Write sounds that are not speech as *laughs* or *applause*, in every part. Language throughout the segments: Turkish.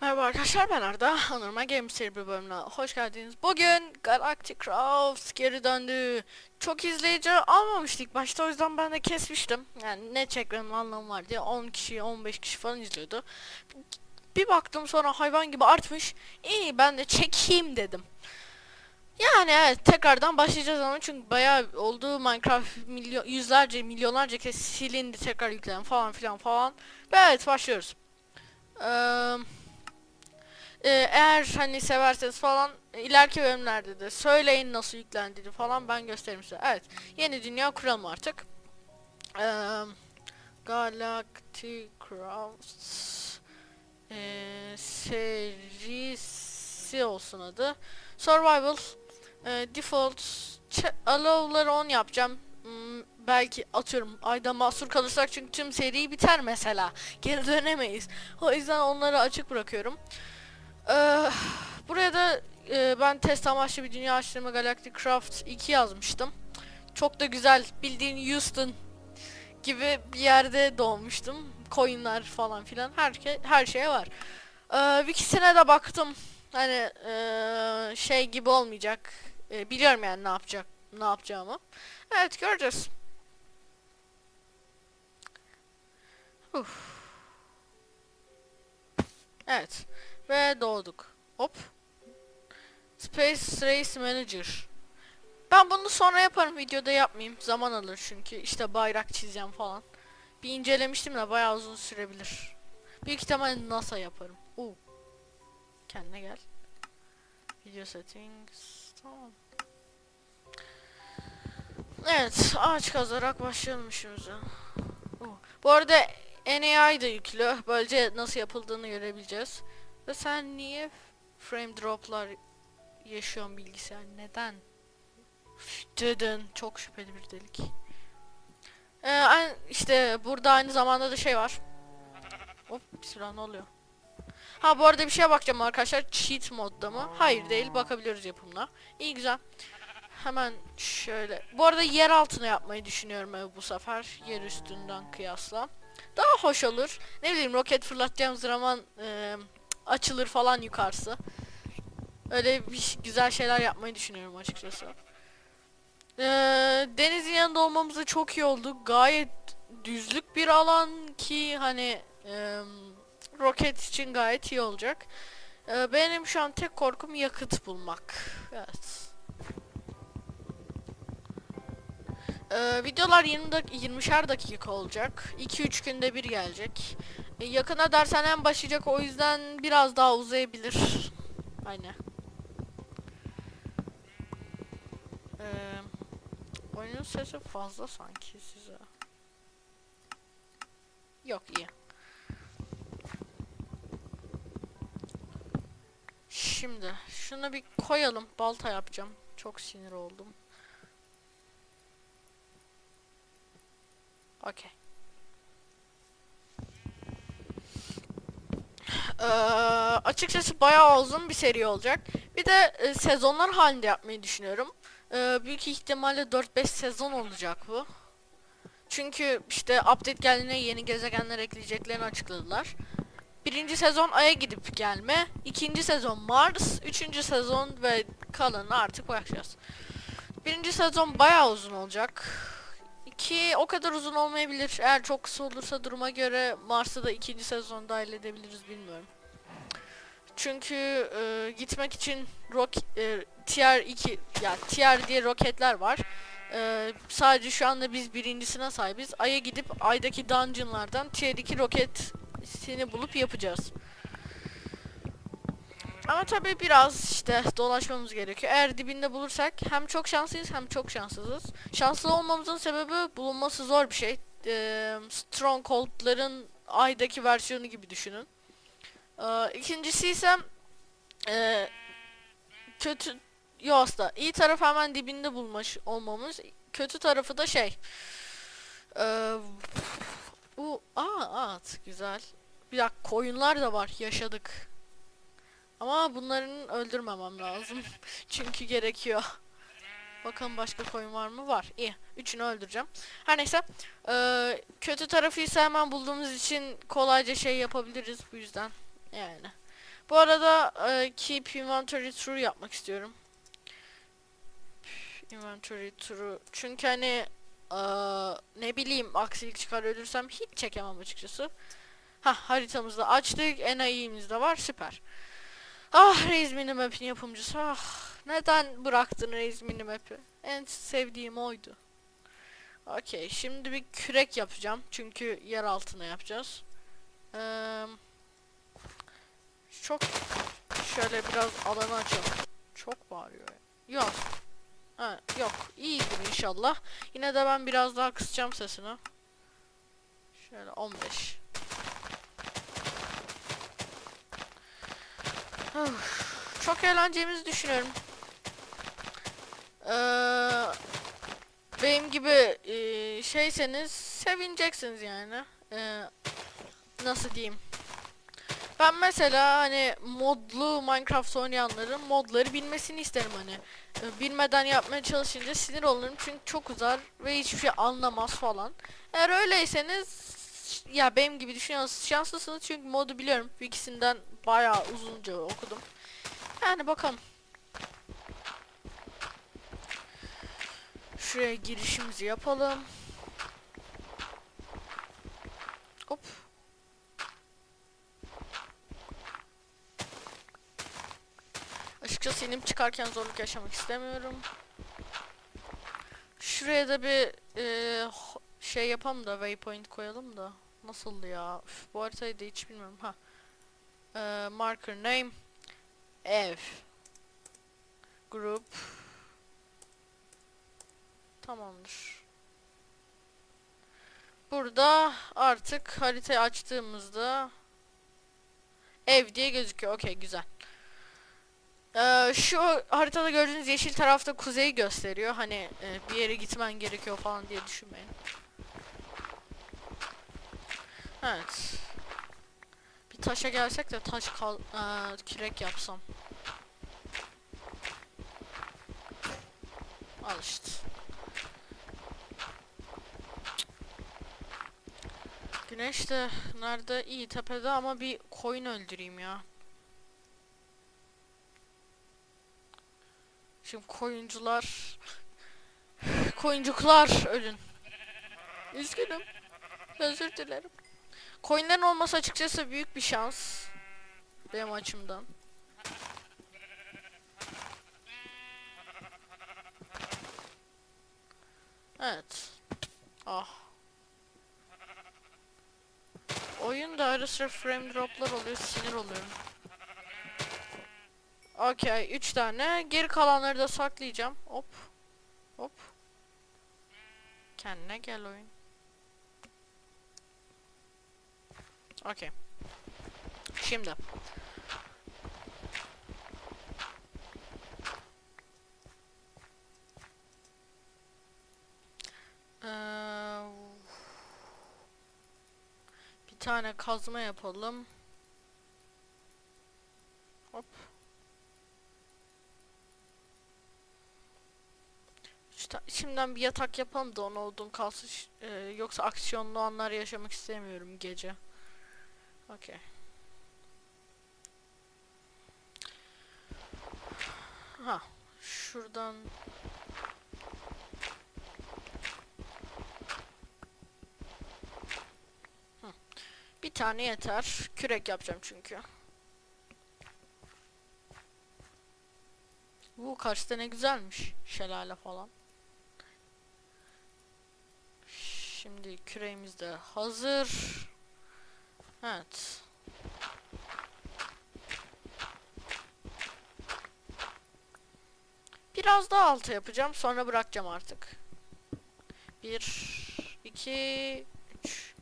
Merhaba arkadaşlar ben Arda. *laughs* Anormal Game seri bir bölümüne hoş geldiniz. Bugün Galactic Crafts geri döndü. Çok izleyici almamıştık başta o yüzden ben de kesmiştim. Yani ne çekmenin anlamı var diye 10 kişi 15 kişi falan izliyordu. Bir baktım sonra hayvan gibi artmış. İyi ben de çekeyim dedim. Yani evet tekrardan başlayacağız ama çünkü bayağı oldu Minecraft milyon, yüzlerce milyonlarca kez silindi tekrar yüklenen falan filan falan. Ve evet başlıyoruz. Eee ee, eğer hani severseniz falan e, ileriki bölümlerde de söyleyin nasıl yüklendiğini falan ben gösteririm size. Evet. Yeni dünya kuralım artık. Ee, Galactic Crafts ee, serisi olsun adı. Survival ee, Default Allow'ları 10 yapacağım. Hmm, belki atıyorum ayda mahsur kalırsak çünkü tüm seri biter mesela. Geri dönemeyiz. O yüzden onları açık bırakıyorum. Ee, buraya da e, ben test amaçlı bir dünya açtırma Galactic Craft 2 yazmıştım. Çok da güzel bildiğin Houston gibi bir yerde doğmuştum. Coinler falan filan her şey her şeye var. Ee, Wikisine de baktım. Hani e, şey gibi olmayacak. E, biliyorum yani ne yapacak ne yapacağımı. Evet göreceğiz. Uf. Evet. Ve doğduk. Hop. Space Race Manager. Ben bunu sonra yaparım videoda yapmayayım. Zaman alır çünkü işte bayrak çizeceğim falan. Bir incelemiştim de bayağı uzun sürebilir. Büyük ihtimalle NASA yaparım. Oo. Kendine gel. Video settings. Tamam. Evet, ağaç kazarak başlayalım işimize. Oo. Bu arada NAI da yüklü. Böylece nasıl yapıldığını görebileceğiz. Ve sen niye frame droplar yaşıyorsun bilgisayar? Neden? Dedin. Çok şüpheli bir delik. Ee, işte burada aynı zamanda da şey var. Hop bismillah ne oluyor? Ha bu arada bir şeye bakacağım arkadaşlar. Cheat modda mı? Hayır değil. Bakabiliyoruz yapımına. İyi güzel. Hemen şöyle. Bu arada yer altına yapmayı düşünüyorum ev bu sefer. Yer üstünden kıyasla. Daha hoş olur. Ne bileyim roket fırlatacağım zaman eee açılır falan yukarısı. Öyle bir güzel şeyler yapmayı düşünüyorum açıkçası. Ee, denizin yanında olmamız da çok iyi oldu. Gayet düzlük bir alan ki hani e, roket için gayet iyi olacak. Ee, benim şu an tek korkum yakıt bulmak. Evet. Ee, videolar 20 dak 20'şer dakika olacak. 2-3 günde bir gelecek. E, yakına dershanem başlayacak o yüzden biraz daha uzayabilir. Aynen. Ee, oyunun sesi fazla sanki size. Yok iyi. Şimdi şunu bir koyalım. Balta yapacağım. Çok sinir oldum. Okey. Ee, açıkçası bayağı uzun bir seri olacak. Bir de e, sezonlar halinde yapmayı düşünüyorum. Ee, büyük ihtimalle 4-5 sezon olacak bu. Çünkü işte update geldiğinde yeni gezegenler ekleyeceklerini açıkladılar. Birinci sezon Ay'a gidip gelme, ikinci sezon Mars, üçüncü sezon ve kalanı artık bakacağız. Birinci sezon bayağı uzun olacak. İki o kadar uzun olmayabilir. Eğer çok kısa olursa duruma göre Mars'ı da ikinci sezon dahil edebiliriz bilmiyorum. Çünkü e, gitmek için rock e, tier 2 ya tier diye roketler var. E, sadece şu anda biz birincisine sahibiz. Ay'a gidip Ay'daki dungeonlardan tier 2 roketini bulup yapacağız. Ama tabii biraz işte dolaşmamız gerekiyor. Eğer dibinde bulursak hem çok şanslıyız hem çok şanssızız. Şanslı olmamızın sebebi bulunması zor bir şey. Ee, Stronghold'ların Ay'daki versiyonu gibi düşünün. Ee, ikincisi ise e, kötü yok iyi taraf hemen dibinde bulmuş olmamız. Kötü tarafı da şey. Ee, bu aa at güzel. Bir dakika koyunlar da var yaşadık. Ama bunların öldürmemem lazım. *laughs* Çünkü gerekiyor. Bakalım başka koyun var mı? Var. İyi. Üçünü öldüreceğim. Her neyse. Ee, kötü tarafı ise hemen bulduğumuz için kolayca şey yapabiliriz bu yüzden. Yani. Bu arada e, keep inventory true yapmak istiyorum. Inventory true. Çünkü hani e, ne bileyim aksilik çıkar ölürsem hiç çekemem açıkçası. Ha haritamızda açtık. NIE'miz de var. Süper. Ah Raze Minimap'in yapımcısı. Ah neden bıraktın Raze Minimap'i? En sevdiğim oydu. Okey şimdi bir kürek yapacağım. Çünkü yer altına yapacağız. Eee çok şöyle biraz alanı açalım. Çok bağırıyor. Yok. Ha, yok. İyidir inşallah. Yine de ben biraz daha kısacağım sesini. Şöyle 15. çok eğleneceğimizi düşünüyorum. Ee, benim gibi e, şeyseniz sevineceksiniz yani. Ee, nasıl diyeyim? Ben mesela hani modlu Minecraft oynayanların modları bilmesini isterim hani. Ee, Bilmeden yapmaya çalışınca sinir olurum çünkü çok uzar ve hiçbir şey anlamaz falan. Eğer öyleyseniz ya benim gibi düşünüyorsanız şanslısınız çünkü modu biliyorum. İkisinden bayağı uzunca okudum. Yani bakalım. Şuraya girişimizi yapalım. Hop. Açıkçası inip çıkarken zorluk yaşamak istemiyorum. Şuraya da bir e, şey yapalım da waypoint koyalım da. Nasıldı ya? Üf, bu haritayı da hiç bilmiyorum. Ha. E, marker name. Ev. Group. Tamamdır. Burada artık haritayı açtığımızda ev diye gözüküyor. Okey güzel. Ee, şu haritada gördüğünüz yeşil tarafta kuzeyi gösteriyor. Hani e, bir yere gitmen gerekiyor falan diye düşünmeyin. Evet. Bir taşa gelsek de taş kal eee, kürek yapsam. Al işte. Güneş de nerede? İyi tepede ama bir koyun öldüreyim ya. Şimdi koyuncular *laughs* koyuncuklar ölün. Üzgünüm. Özür dilerim. Coinlerin olması açıkçası büyük bir şans. Benim açımdan. Evet. Ah. Oyunda ara sıra frame droplar oluyor sinir oluyorum. Okey 3 tane. Geri kalanları da saklayacağım. Hop. Hop. Kendine gel oyun. Okey. Şimdi. Eee, bir tane kazma yapalım. Hop. Şimdiden bir yatak yapalım da ona odun kalsın. Eee, yoksa aksiyonlu anlar yaşamak istemiyorum gece. Okey. Ha, şuradan. Bir tane yeter. Kürek yapacağım çünkü. Bu karşıda ne güzelmiş. Şelale falan. Şimdi küreğimiz de hazır. Evet. Biraz daha altı yapacağım. Sonra bırakacağım artık. Bir, iki, üç.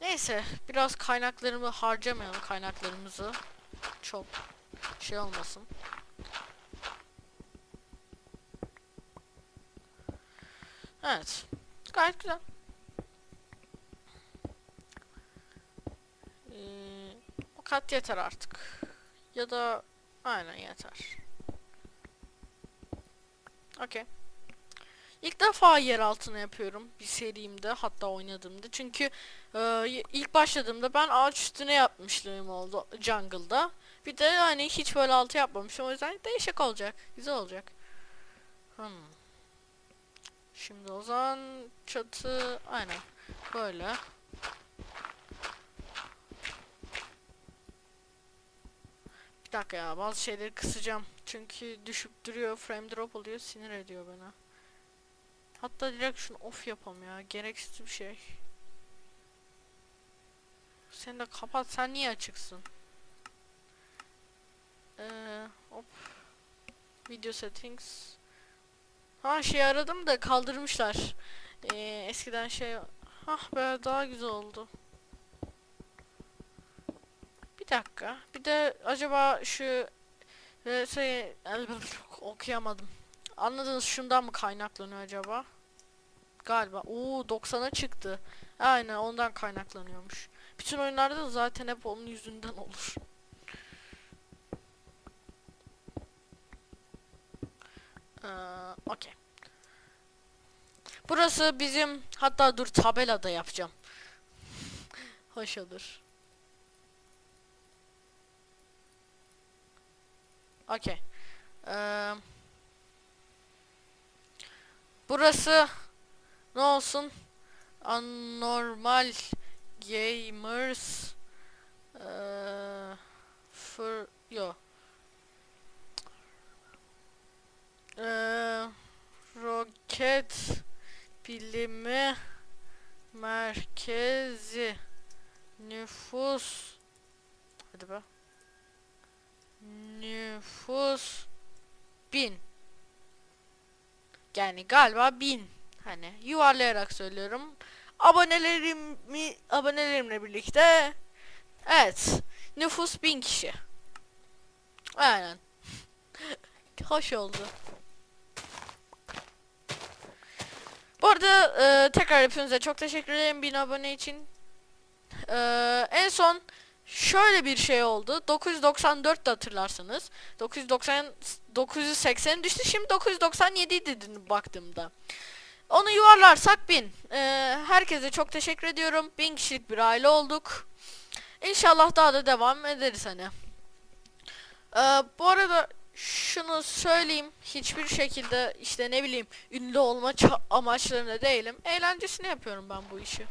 Neyse. Biraz kaynaklarımı harcamayalım kaynaklarımızı. Çok şey olmasın. Evet. Gayet güzel. Ee, o kat yeter artık. Ya da aynen yeter. Okey. İlk defa yer altına yapıyorum bir serimde hatta oynadığımda. Çünkü e, ilk başladığımda ben ağaç üstüne yapmışlığım oldu jungle'da. Bir de hani hiç böyle altı yapmamışım o yüzden değişik olacak. Güzel olacak. Hmm. Şimdi o zaman çatı aynen böyle. Bir dakika ya bazı şeyleri kısacağım. Çünkü düşüp duruyor frame drop oluyor sinir ediyor beni. Hatta direkt şunu off yapalım ya gereksiz bir şey. Sen de kapat sen niye açıksın? Ee, hop. Video settings. Ha şey aradım da kaldırmışlar. Ee, eskiden şey Hah be daha güzel oldu. Dakika. Bir de acaba şu e, şey okuyamadım. Anladınız şundan mı kaynaklanıyor acaba? Galiba. Oo 90'a çıktı. Aynen ondan kaynaklanıyormuş. Bütün oyunlarda da zaten hep onun yüzünden olur. Ee, Okey. Burası bizim hatta dur tabelada yapacağım. *laughs* Hoş olur. Okey. Ee, burası ne olsun? Anormal gamers ee, for yo ee, roket bilimi merkezi nüfus hadi be nüfus bin. Yani galiba bin. Hani yuvarlayarak söylüyorum. Abonelerimi abonelerimle birlikte evet nüfus bin kişi. Aynen. *laughs* Hoş oldu. Bu arada e, tekrar hepinize çok teşekkür ederim bin abone için. E, en son şöyle bir şey oldu 994 de hatırlarsınız 990 980 düştü şimdi 997 dedin baktığımda onu yuvarlarsak bin. Ee, herkese çok teşekkür ediyorum. Bin kişilik bir aile olduk. İnşallah daha da devam ederiz hani. Ee, bu arada şunu söyleyeyim. Hiçbir şekilde işte ne bileyim ünlü olma amaçlarında değilim. Eğlencesine yapıyorum ben bu işi.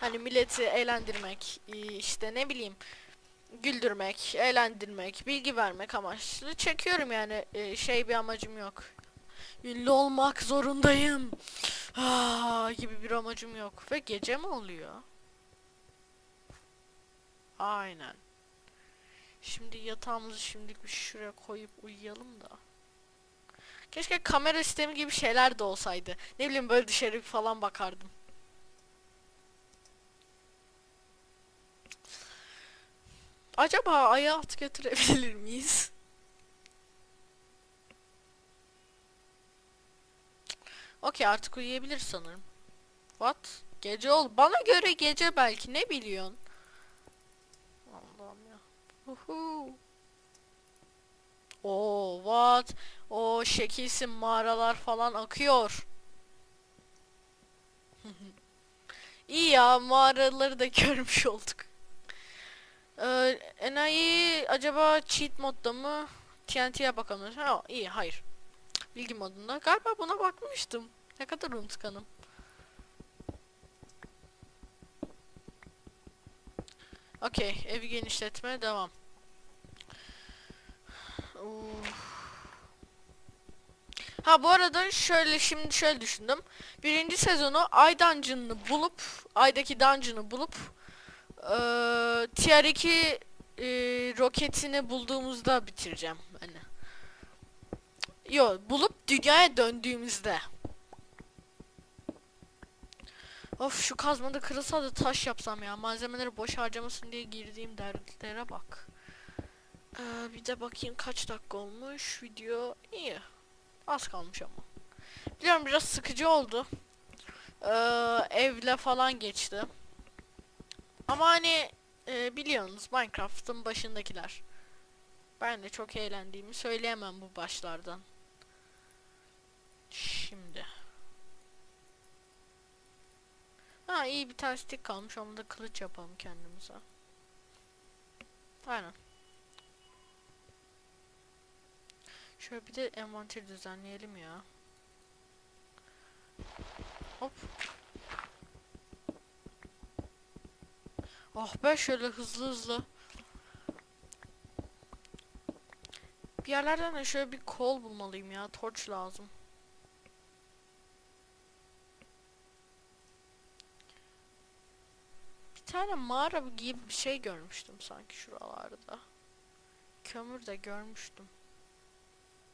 Hani milleti eğlendirmek, işte ne bileyim güldürmek, eğlendirmek, bilgi vermek amaçlı çekiyorum yani şey bir amacım yok ünlü olmak zorundayım. Ah, gibi bir amacım yok. Ve gece mi oluyor? Aynen. Şimdi yatağımızı şimdilik şuraya koyup uyuyalım da. Keşke kamera sistemi gibi şeyler de olsaydı. Ne bileyim böyle dışarı falan bakardım. Acaba ayağı alt götürebilir miyiz? Okey artık uyuyabilir sanırım. What? Gece ol. Bana göre gece belki ne biliyorsun? Allah'ım ya. Uhu. Oo what? O şekilsin mağaralar falan akıyor. *laughs* İyi ya mağaraları da görmüş olduk. Ee, enayi acaba cheat modda mı? TNT'ye bakalım. Ha iyi hayır bilgi modunda. Galiba buna bakmıştım. Ne kadar unutkanım. Okey, evi genişletmeye devam. Uf. Ha bu arada şöyle şimdi şöyle düşündüm. Birinci sezonu Ay Dungeon'ını bulup, Ay'daki Dungeon'ı bulup ee, tier 2 e, roketini bulduğumuzda bitireceğim. Hani. Yo bulup dünyaya döndüğümüzde. Of şu kazmada kırılsa da taş yapsam ya. Malzemeleri boş harcamasın diye girdiğim dertlere bak. Ee, bir de bakayım kaç dakika olmuş. Video iyi. Az kalmış ama. Biliyorum biraz sıkıcı oldu. Ee, evle falan geçti. Ama hani e, biliyorsunuz Minecraft'ın başındakiler. Ben de çok eğlendiğimi söyleyemem bu başlardan. Şimdi. Ha iyi bir tane stick kalmış ama da kılıç yapalım kendimize. Aynen. Şöyle bir de envanteri düzenleyelim ya. Hop. Oh be şöyle hızlı hızlı. Bir yerlerden de şöyle bir kol bulmalıyım ya. Torç lazım. Bir tane mağara gibi bir şey görmüştüm sanki şuralarda. Kömür de görmüştüm.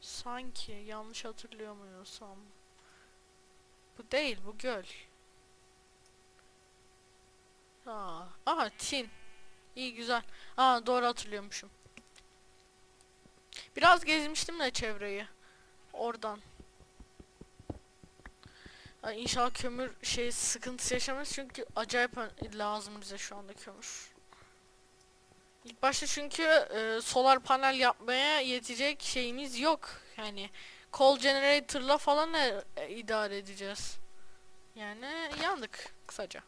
Sanki yanlış hatırlıyor muyorsam. Bu değil bu göl. Aa, aha tin. İyi güzel. Aa doğru hatırlıyormuşum. Biraz gezmiştim de çevreyi. Oradan. Ay inşallah kömür şey sıkıntısı yaşamayız çünkü acayip lazım bize şu anda kömür. İlk başta çünkü e, solar panel yapmaya yetecek şeyimiz yok. Yani coal generator'la falan e, idare edeceğiz. Yani yandık kısaca.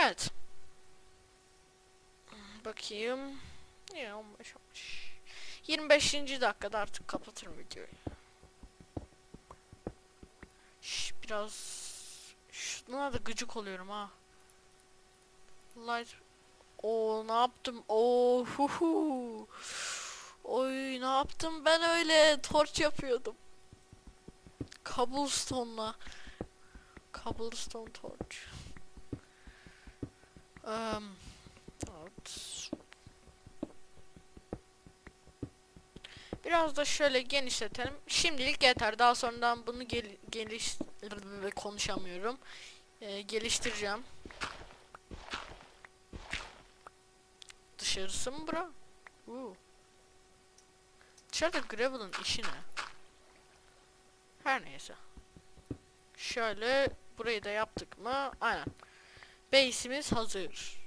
Evet. Bakayım. Ya 15 olmuş. 25. dakikada artık kapatırım videoyu. Şş, biraz şuna da gıcık oluyorum ha. Light. O ne yaptım? Oo hu hu. Oy ne yaptım ben öyle torç yapıyordum. Cobblestone'la. Cobblestone torch. Um. Biraz da şöyle genişletelim. Şimdilik yeter. Daha sonradan bunu gel geliş konuşamıyorum. Ee, geliştireceğim. Dışarısı mı bura? Uu. Dışarıda Gravel'ın işi ne? Her neyse. Şöyle burayı da yaptık mı? Aynen. Base'imiz hazır.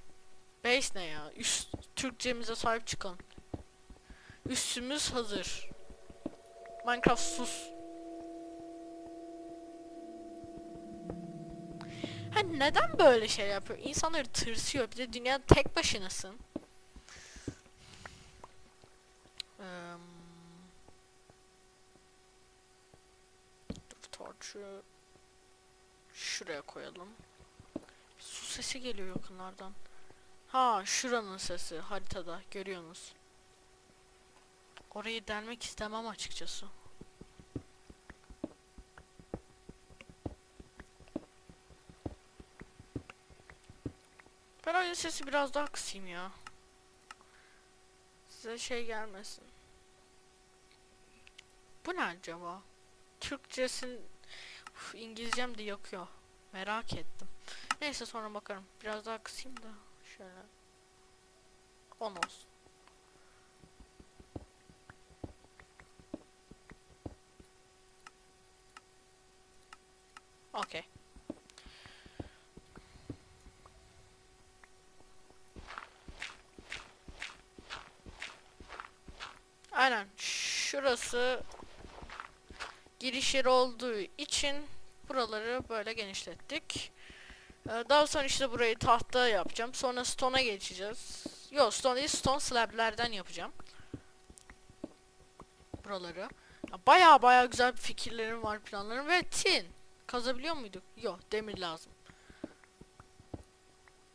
Base ne ya? Üst Türkçemize sahip çıkalım. Üstümüz hazır. Minecraft sus. Ha neden böyle şey yapıyor? İnsanları tırsıyor. Bir de dünyada tek başınasın. Dur torçu şuraya koyalım. Sesi geliyor yakınlardan. Ha şuranın sesi haritada görüyorsunuz. Orayı delmek istemem açıkçası. Ben oyun sesi biraz daha kısayım ya. Size şey gelmesin. Bu ne acaba? Türkçesin Uf, İngilizcem de yakıyor. Merak ettim. Neyse sonra bakarım. Biraz daha kısayım da şöyle. 10 olsun. Okey. Aynen. Şurası giriş yeri olduğu için buraları böyle genişlettik. Ee, Daha sonra işte burayı tahta yapacağım. Sonra stone'a geçeceğiz. Yok stone değil stone slab'lerden yapacağım. Buraları. Baya baya güzel fikirlerim var planlarım ve tin. Kazabiliyor muyduk? Yok demir lazım.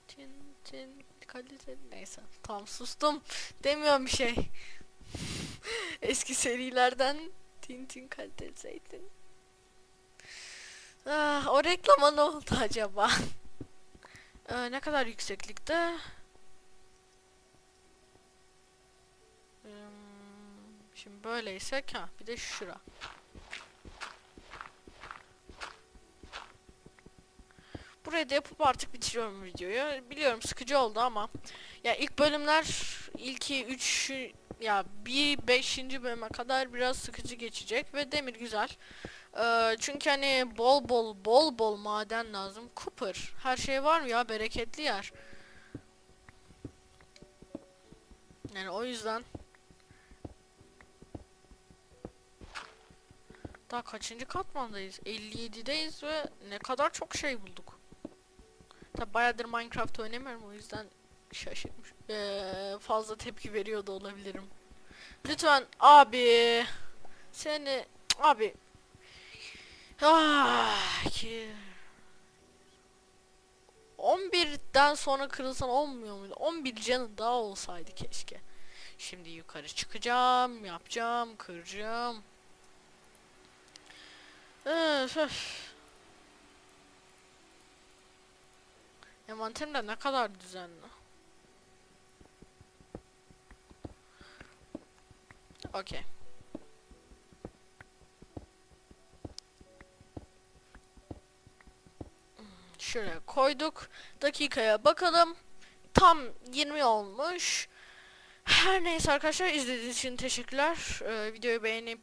Tin tin kalite neyse tam sustum demiyorum bir şey. *laughs* Eski serilerden tin tin kaliteli zeytin. Ah, o reklama ne oldu acaba? *laughs* Ee, ne kadar yükseklikte? Hmm, şimdi böyleyse ha bir de şura. Burayı da yapıp artık bitiriyorum videoyu. Biliyorum sıkıcı oldu ama ya ilk bölümler ilki 3 ya bir 5. bölüme kadar biraz sıkıcı geçecek ve demir güzel. Ee, çünkü hani bol bol bol bol maden lazım. Cooper. Her şey var mı ya? Bereketli yer. Yani o yüzden daha kaçıncı katmandayız? 57'deyiz ve ne kadar çok şey bulduk. Tabi bayağıdır Minecraft oynamıyorum o yüzden şaşırmış. Ee, fazla tepki veriyor da olabilirim. Lütfen abi seni abi ah, ki 11'den sonra kırılsan olmuyor muydu? 11 canı daha olsaydı keşke. Şimdi yukarı çıkacağım, yapacağım, kıracağım. Öf, öf. Envanterim de ne kadar düzenli. Okey. Şuraya koyduk. Dakikaya bakalım. Tam 20 olmuş. Her neyse arkadaşlar izlediğiniz için teşekkürler. Ee, videoyu beğenip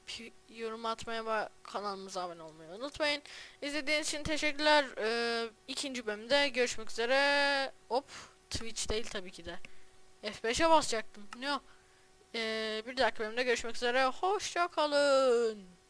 yorum atmaya ve kanalımıza abone olmayı unutmayın. İzlediğiniz için teşekkürler. Ee, ikinci bölümde görüşmek üzere. Hop Twitch değil tabii ki de. F5'e basacaktım. O? Ee, bir dahaki bölümde görüşmek üzere. Hoşça kalın.